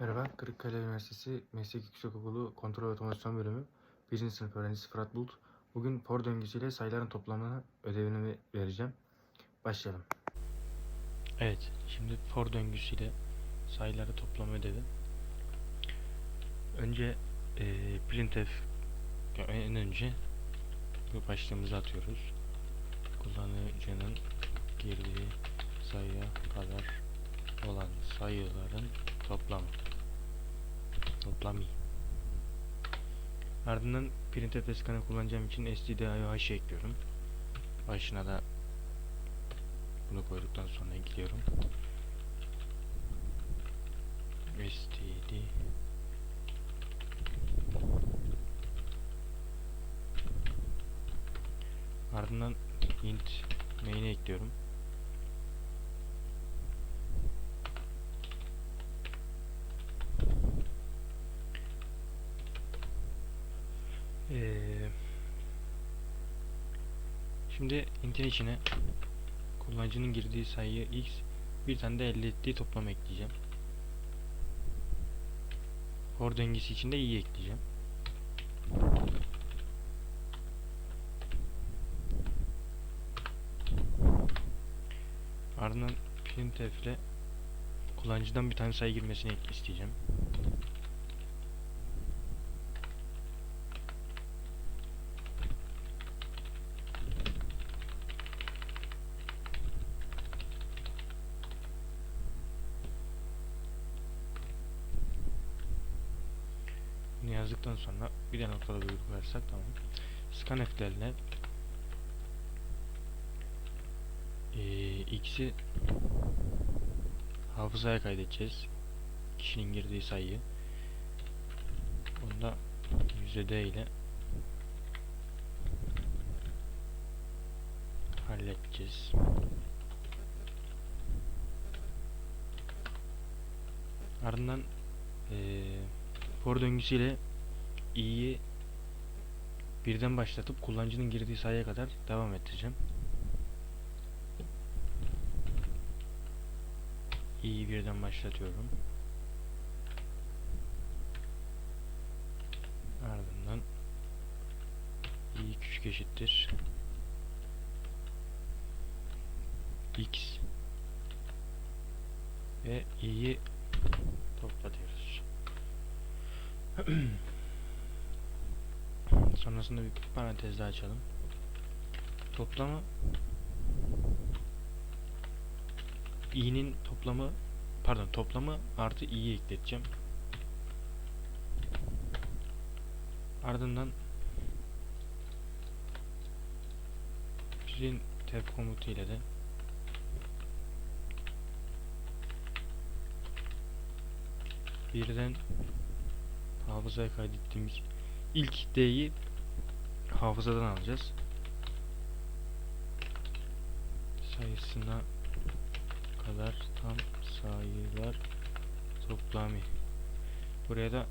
Merhaba, Kırıkkale Üniversitesi Meslek Yüksekokulu Kontrol Otomasyon Bölümü 1. sınıf öğrencisi Fırat Bulut. Bugün for döngüsüyle sayıların toplamını ödevini vereceğim. Başlayalım. Evet, şimdi for döngüsüyle sayıları toplama ödevi. Önce eee printf en önce bu başlığımızı atıyoruz. Kullanıcının girdiği sayıya kadar olan sayıların toplamı. Toplamı. Ardından printf scan'ı kullanacağım için stdioh ekliyorum. Başına da bunu koyduktan sonra gidiyorum. std Ardından int main'e ekliyorum. Ee, şimdi int'in içine kullanıcının girdiği sayıyı x bir tane de elde ettiği toplam ekleyeceğim. For döngüsü için de i ekleyeceğim. Ardından printf ile kullanıcıdan bir tane sayı girmesini isteyeceğim. Yazdıktan sonra bir de noktada virgül koyarsak tamam. Scanf'lerle eee x'i hafızaya kaydedeceğiz. Kişinin girdiği sayıyı. Onu da %d ile halledeceğiz. Ardından eee for döngüsüyle i'yi birden başlatıp kullanıcının girdiği sayıya kadar devam ettireceğim. i'yi birden başlatıyorum. Ardından i küçük eşittir x ve i'yi toplatıyoruz. Sonrasında bir parantez daha açalım. Toplamı i'nin toplamı pardon toplamı artı i'yi ekleteceğim. Ardından printf komutu ile de birden hafızaya kaydettiğimiz ilk d'yi hafızadan alacağız. Sayısına kadar tam sayılar toplamı. Buraya da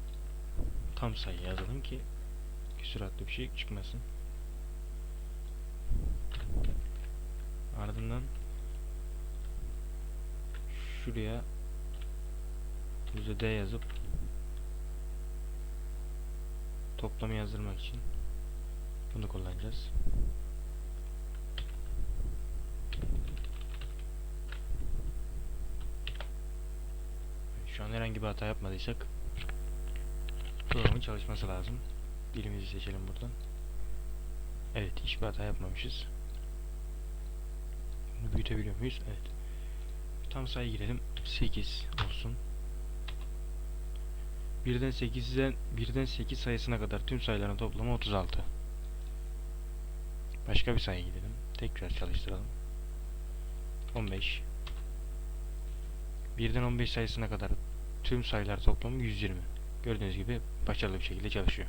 tam sayı yazalım ki küsuratlı bir şey çıkmasın. Ardından şuraya %d yazıp toplamı yazdırmak için bunu kullanacağız. Şu an herhangi bir hata yapmadıysak programın çalışması lazım. Dilimizi seçelim buradan. Evet, hiçbir hata yapmamışız. Bunu büyütebiliyor muyuz? Evet. Tam sayı girelim. 8 olsun. Birden 8'den birden 8 sayısına kadar tüm sayıların toplamı 36. Başka bir sayı gidelim. Tekrar çalıştıralım. 15. Birden 15 sayısına kadar tüm sayılar toplamı 120. Gördüğünüz gibi başarılı bir şekilde çalışıyor.